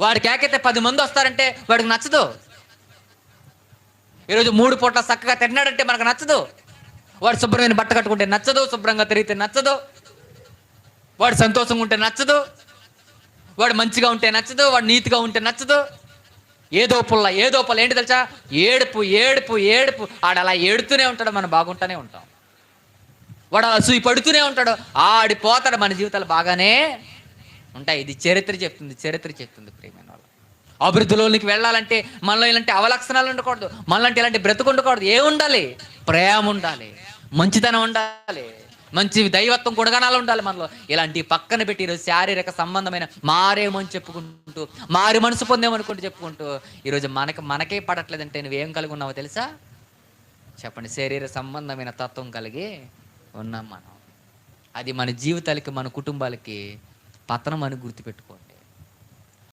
వాడు కేకైతే పది మంది వస్తారంటే వాడికి నచ్చదు. ఈరోజు మూడు పూట్ల చక్కగా తిన్నాడంటే మనకు నచ్చదు. వాడు శుభ్రమైన బట్ట కట్టుకుంటే నచ్చదు శుభ్రంగా తిరిగితే నచ్చదు. వాడు సంతోషంగా ఉంటే నచ్చదు. వాడు మంచిగా ఉంటే నచ్చదు వాడు నీతిగా ఉంటే నచ్చదు. ఏదో పుల్ల ఏదో పుల్ల. ఏంటి తెలుసా? ఏడుపు ఏడుపు ఏడుపు. ఆడు అలా ఏడుతూనే ఉంటాడు మనం బాగుంటూనే ఉంటాం. వాడు అలా సూయి పడుతూనే ఉంటాడు. ఆడిపోతాడు మన జీవితాలు బాగానే. ఉంటాయి. ఇది చరిత్ర చెప్తుంది చరిత్ర చెప్తుంది ప్రేమైన వాళ్ళు. అభివృద్ధిలోనికి వెళ్ళాలంటే మనలో ఇలాంటి అవలక్షణాలు ఉండకూడదు. మనలాంటి ఇలాంటి బ్రతుకు ఉండకూడదు. ఏ ఉండాలి? ప్రేమ ఉండాలి. మంచితనం ఉండాలి. మంచి దైవత్వం గుణగణాలు ఉండాలి మనలో. ఇలాంటి పక్కన పెట్టి ఈరోజు శారీరక సంబంధమైన మారేమని చెప్పుకుంటూ మారి మనసు పొందేమనుకుంటూ చెప్పుకుంటూ ఈరోజు మనకి మనకే పడట్లేదంటే నువ్వేం కలిగి ఉన్నావో తెలుసా? చెప్పండి. శరీర సంబంధమైన తత్వం కలిగి ఉన్నాం మనం. అది మన జీవితాలకి మన కుటుంబాలకి పతనం అని గుర్తుపెట్టుకోండి.